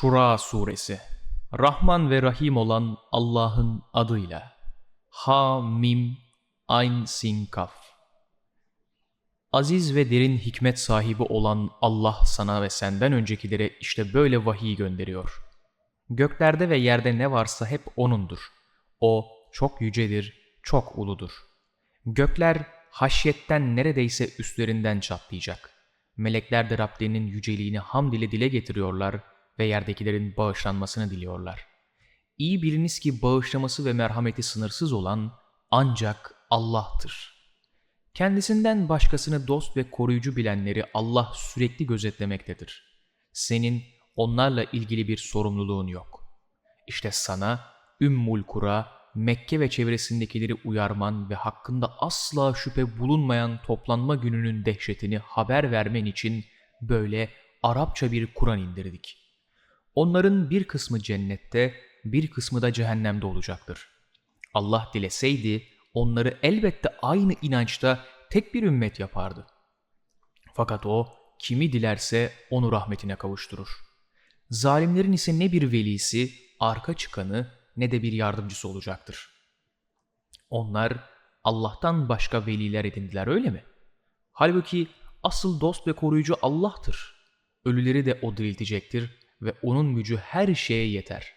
Şura Suresi Rahman ve Rahim olan Allah'ın adıyla Ha Mim Ayn Sin Kaf Aziz ve derin hikmet sahibi olan Allah sana ve senden öncekilere işte böyle vahiy gönderiyor. Göklerde ve yerde ne varsa hep O'nundur. O çok yücedir, çok uludur. Gökler haşyetten neredeyse üstlerinden çatlayacak. Melekler de Rablerinin yüceliğini hamd ile dile getiriyorlar ve yerdekilerin bağışlanmasını diliyorlar. İyi biliniz ki bağışlaması ve merhameti sınırsız olan ancak Allah'tır. Kendisinden başkasını dost ve koruyucu bilenleri Allah sürekli gözetlemektedir. Senin onlarla ilgili bir sorumluluğun yok. İşte sana Ümmül Kura, Mekke ve çevresindekileri uyarman ve hakkında asla şüphe bulunmayan toplanma gününün dehşetini haber vermen için böyle Arapça bir Kur'an indirdik. Onların bir kısmı cennette, bir kısmı da cehennemde olacaktır. Allah dileseydi onları elbette aynı inançta tek bir ümmet yapardı. Fakat o kimi dilerse onu rahmetine kavuşturur. Zalimlerin ise ne bir velisi, arka çıkanı ne de bir yardımcısı olacaktır. Onlar Allah'tan başka veliler edindiler öyle mi? Halbuki asıl dost ve koruyucu Allah'tır. Ölüleri de O diriltecektir ve O'nun gücü her şeye yeter.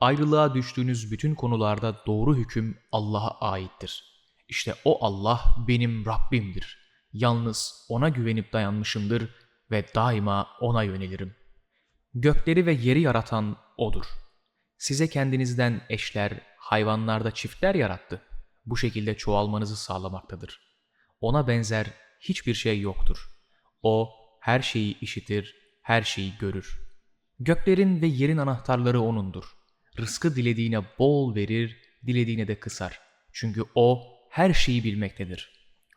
Ayrılığa düştüğünüz bütün konularda doğru hüküm Allah'a aittir. İşte O Allah benim Rabbimdir. Yalnız O'na güvenip dayanmışımdır ve daima O'na yönelirim. Gökleri ve yeri yaratan O'dur. Size kendinizden eşler, hayvanlarda çiftler yarattı. Bu şekilde çoğalmanızı sağlamaktadır. Ona benzer hiçbir şey yoktur. O her şeyi işitir, her şeyi görür. Göklerin ve yerin anahtarları O'nundur. Rızkı dilediğine bol verir, dilediğine de kısar. Çünkü O her şeyi bilmektedir.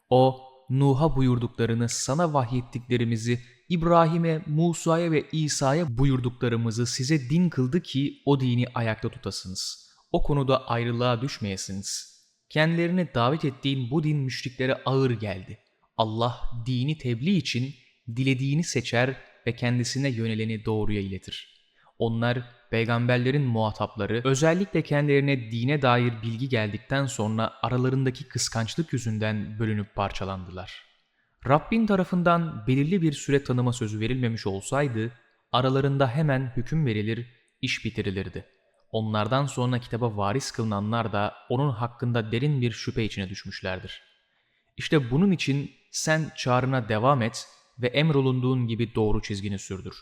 O, Nuh'a buyurduklarını, sana vahyettiklerimizi, İbrahim'e, Musa'ya ve İsa'ya buyurduklarımızı size din kıldı ki o dini ayakta tutasınız. O konuda ayrılığa düşmeyesiniz. Kendilerine davet ettiğin bu din müşriklere ağır geldi. Allah dini tebliğ için dilediğini seçer ve kendisine yöneleni doğruya iletir. Onlar peygamberlerin muhatapları özellikle kendilerine dine dair bilgi geldikten sonra aralarındaki kıskançlık yüzünden bölünüp parçalandılar. Rabbin tarafından belirli bir süre tanıma sözü verilmemiş olsaydı aralarında hemen hüküm verilir, iş bitirilirdi. Onlardan sonra kitaba varis kılınanlar da onun hakkında derin bir şüphe içine düşmüşlerdir. İşte bunun için sen çağrına devam et ve emrolunduğun gibi doğru çizgini sürdür.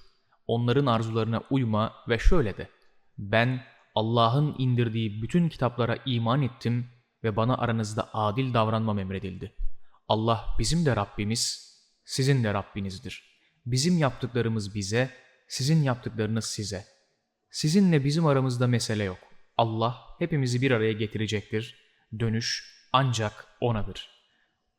Onların arzularına uyma ve şöyle de, ben Allah'ın indirdiği bütün kitaplara iman ettim ve bana aranızda adil davranmam emredildi. Allah bizim de Rabbimiz, sizin de Rabbinizdir. Bizim yaptıklarımız bize, sizin yaptıklarınız size. Sizinle bizim aramızda mesele yok. Allah hepimizi bir araya getirecektir. Dönüş ancak O'nadır.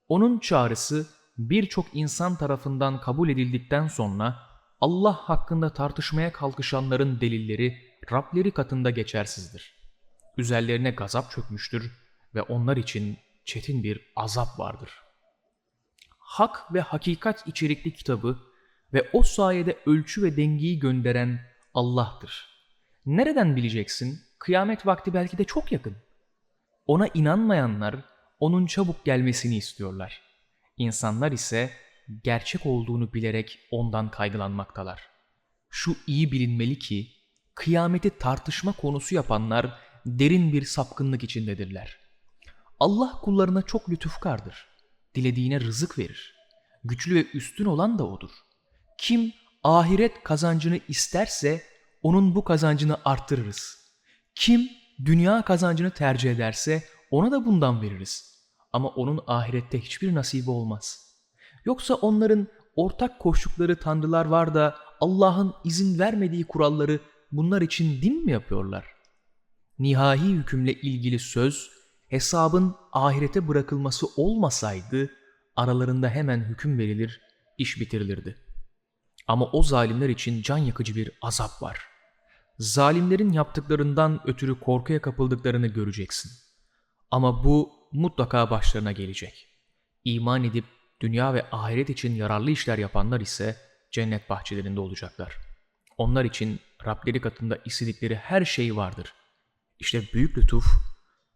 Onun çağrısı birçok insan tarafından kabul edildikten sonra Allah hakkında tartışmaya kalkışanların delilleri Rableri katında geçersizdir. Üzerlerine gazap çökmüştür ve onlar için çetin bir azap vardır. Hak ve hakikat içerikli kitabı ve o sayede ölçü ve dengeyi gönderen Allah'tır. Nereden bileceksin? Kıyamet vakti belki de çok yakın. Ona inanmayanlar onun çabuk gelmesini istiyorlar. İnsanlar ise gerçek olduğunu bilerek ondan kaygılanmaktalar. Şu iyi bilinmeli ki kıyameti tartışma konusu yapanlar derin bir sapkınlık içindedirler. Allah kullarına çok lütufkardır. Dilediğine rızık verir. Güçlü ve üstün olan da odur. Kim ahiret kazancını isterse onun bu kazancını arttırırız. Kim dünya kazancını tercih ederse ona da bundan veririz. Ama onun ahirette hiçbir nasibi olmaz. Yoksa onların ortak koştukları tanrılar var da Allah'ın izin vermediği kuralları bunlar için din mi yapıyorlar? Nihai hükümle ilgili söz, hesabın ahirete bırakılması olmasaydı aralarında hemen hüküm verilir, iş bitirilirdi. Ama o zalimler için can yakıcı bir azap var. Zalimlerin yaptıklarından ötürü korkuya kapıldıklarını göreceksin. Ama bu mutlaka başlarına gelecek. İman edip dünya ve ahiret için yararlı işler yapanlar ise cennet bahçelerinde olacaklar. Onlar için Rableri katında istedikleri her şey vardır. İşte büyük lütuf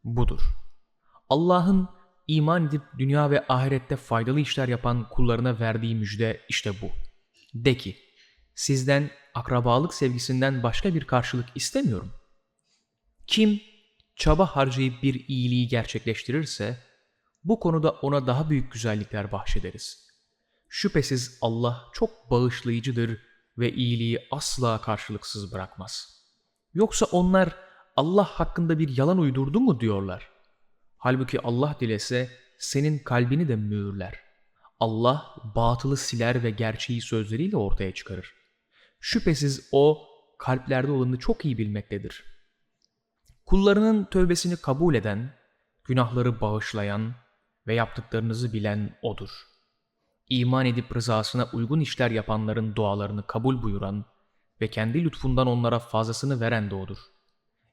budur. Allah'ın iman edip dünya ve ahirette faydalı işler yapan kullarına verdiği müjde işte bu. De ki, sizden akrabalık sevgisinden başka bir karşılık istemiyorum. Kim çaba harcayıp bir iyiliği gerçekleştirirse, bu konuda ona daha büyük güzellikler bahşederiz. Şüphesiz Allah çok bağışlayıcıdır ve iyiliği asla karşılıksız bırakmaz. Yoksa onlar Allah hakkında bir yalan uydurdu mu diyorlar. Halbuki Allah dilese senin kalbini de mühürler. Allah batılı siler ve gerçeği sözleriyle ortaya çıkarır. Şüphesiz O kalplerde olanı çok iyi bilmektedir. Kullarının tövbesini kabul eden, günahları bağışlayan ve yaptıklarınızı bilen O'dur. İman edip rızasına uygun işler yapanların dualarını kabul buyuran ve kendi lütfundan onlara fazlasını veren de O'dur.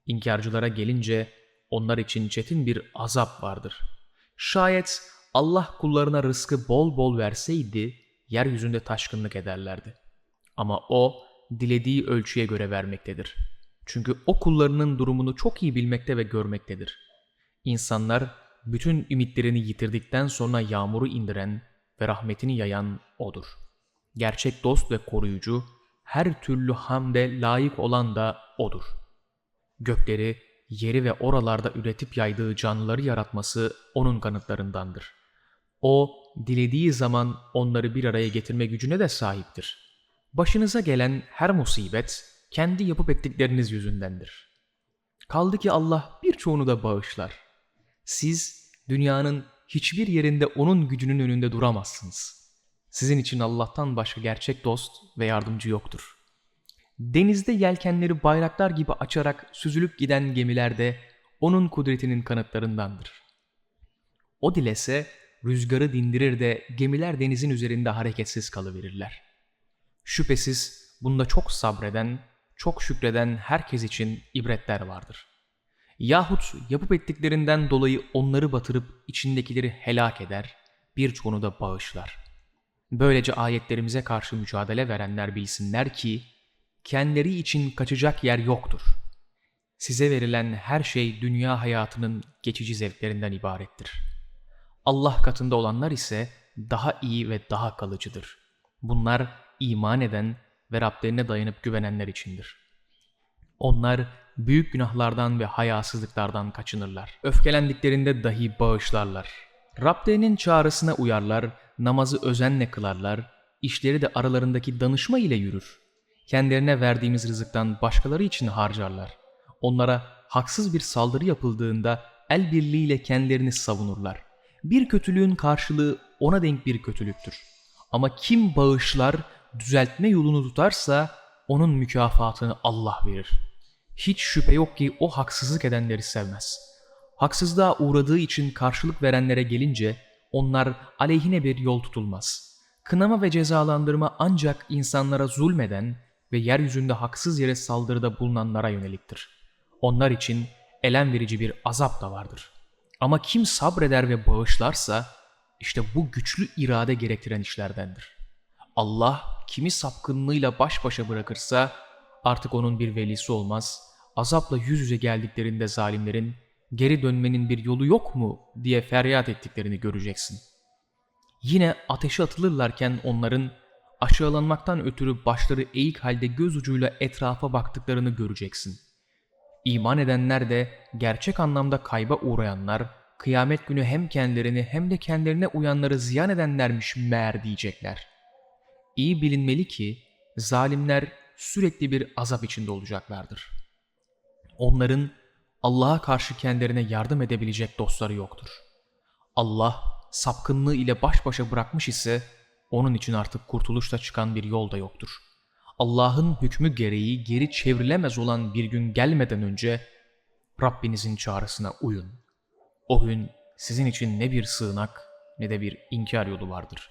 İnkarcılara gelince onlar için çetin bir azap vardır. Şayet Allah kullarına rızkı bol bol verseydi, yeryüzünde taşkınlık ederlerdi. Ama O, dilediği ölçüye göre vermektedir. Çünkü O kullarının durumunu çok iyi bilmekte ve görmektedir. İnsanlar, bütün ümitlerini yitirdikten sonra yağmuru indiren ve rahmetini yayan O'dur. Gerçek dost ve koruyucu, her türlü hamde layık olan da O'dur. Gökleri, yeri ve oralarda üretip yaydığı canlıları yaratması O'nun kanıtlarındandır. O, dilediği zaman onları bir araya getirme gücüne de sahiptir. Başınıza gelen her musibet, kendi yapıp ettikleriniz yüzündendir. Kaldı ki Allah birçoğunu da bağışlar. Siz dünyanın hiçbir yerinde onun gücünün önünde duramazsınız. Sizin için Allah'tan başka gerçek dost ve yardımcı yoktur. Denizde yelkenleri bayraklar gibi açarak süzülüp giden gemilerde onun kudretinin kanıtlarındandır. O dilese rüzgarı dindirir de gemiler denizin üzerinde hareketsiz kalıverirler. Şüphesiz bunda çok sabreden, çok şükreden herkes için ibretler vardır.'' Yahut yapıp ettiklerinden dolayı onları batırıp içindekileri helak eder, birçoğunu da bağışlar. Böylece ayetlerimize karşı mücadele verenler bilsinler ki, kendileri için kaçacak yer yoktur. Size verilen her şey dünya hayatının geçici zevklerinden ibarettir. Allah katında olanlar ise daha iyi ve daha kalıcıdır. Bunlar iman eden ve Rablerine dayanıp güvenenler içindir. Onlar büyük günahlardan ve hayasızlıklardan kaçınırlar. Öfkelendiklerinde dahi bağışlarlar. Rablerinin çağrısına uyarlar, namazı özenle kılarlar, işleri de aralarındaki danışma ile yürür. Kendilerine verdiğimiz rızıktan başkaları için harcarlar. Onlara haksız bir saldırı yapıldığında el birliğiyle kendilerini savunurlar. Bir kötülüğün karşılığı ona denk bir kötülüktür. Ama kim bağışlar, düzeltme yolunu tutarsa onun mükafatını Allah verir.'' Hiç şüphe yok ki o haksızlık edenleri sevmez. Haksızlığa uğradığı için karşılık verenlere gelince onlar aleyhine bir yol tutulmaz. Kınama ve cezalandırma ancak insanlara zulmeden ve yeryüzünde haksız yere saldırıda bulunanlara yöneliktir. Onlar için elem verici bir azap da vardır. Ama kim sabreder ve bağışlarsa işte bu güçlü irade gerektiren işlerdendir. Allah kimi sapkınlığıyla baş başa bırakırsa artık onun bir velisi olmaz, azapla yüz yüze geldiklerinde zalimlerin geri dönmenin bir yolu yok mu diye feryat ettiklerini göreceksin. Yine ateşe atılırlarken onların aşağılanmaktan ötürü başları eğik halde göz ucuyla etrafa baktıklarını göreceksin. İman edenler de gerçek anlamda kayba uğrayanlar, kıyamet günü hem kendilerini hem de kendilerine uyanları ziyan edenlermiş meğer diyecekler. İyi bilinmeli ki zalimler sürekli bir azap içinde olacaklardır. Onların Allah'a karşı kendilerine yardım edebilecek dostları yoktur. Allah sapkınlığı ile baş başa bırakmış ise onun için artık kurtuluşta çıkan bir yol da yoktur. Allah'ın hükmü gereği geri çevrilemez olan bir gün gelmeden önce Rabbinizin çağrısına uyun. O gün sizin için ne bir sığınak ne de bir inkar yolu vardır.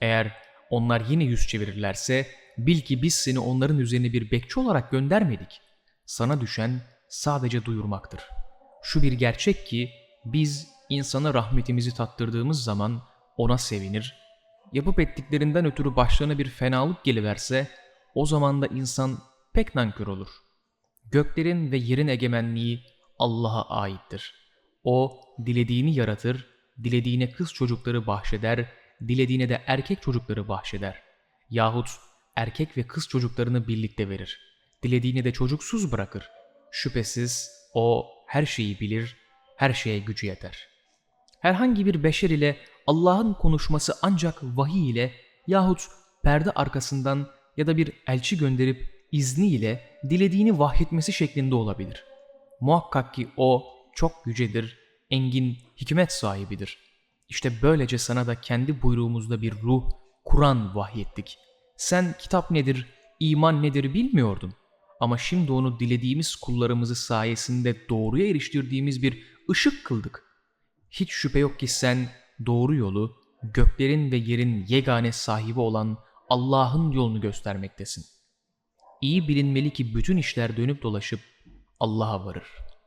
Eğer onlar yine yüz çevirirlerse bil ki biz seni onların üzerine bir bekçi olarak göndermedik. Sana düşen sadece duyurmaktır. Şu bir gerçek ki biz insana rahmetimizi tattırdığımız zaman ona sevinir, yapıp ettiklerinden ötürü başlarına bir fenalık geliverse o zaman da insan pek nankör olur. Göklerin ve yerin egemenliği Allah'a aittir. O dilediğini yaratır, dilediğine kız çocukları bahşeder, dilediğine de erkek çocukları bahşeder. Yahut erkek ve kız çocuklarını birlikte verir. Dilediğine de çocuksuz bırakır. Şüphesiz o her şeyi bilir, her şeye gücü yeter. Herhangi bir beşer ile Allah'ın konuşması ancak vahiy ile yahut perde arkasından ya da bir elçi gönderip izniyle dilediğini vahyetmesi şeklinde olabilir. Muhakkak ki o çok yücedir, engin hikmet sahibidir. İşte böylece sana da kendi buyruğumuzda bir ruh, Kur'an vahyettik. Sen kitap nedir, iman nedir bilmiyordun. Ama şimdi onu dilediğimiz kullarımızı sayesinde doğruya eriştirdiğimiz bir ışık kıldık. Hiç şüphe yok ki sen doğru yolu, göklerin ve yerin yegane sahibi olan Allah'ın yolunu göstermektesin. İyi bilinmeli ki bütün işler dönüp dolaşıp Allah'a varır.''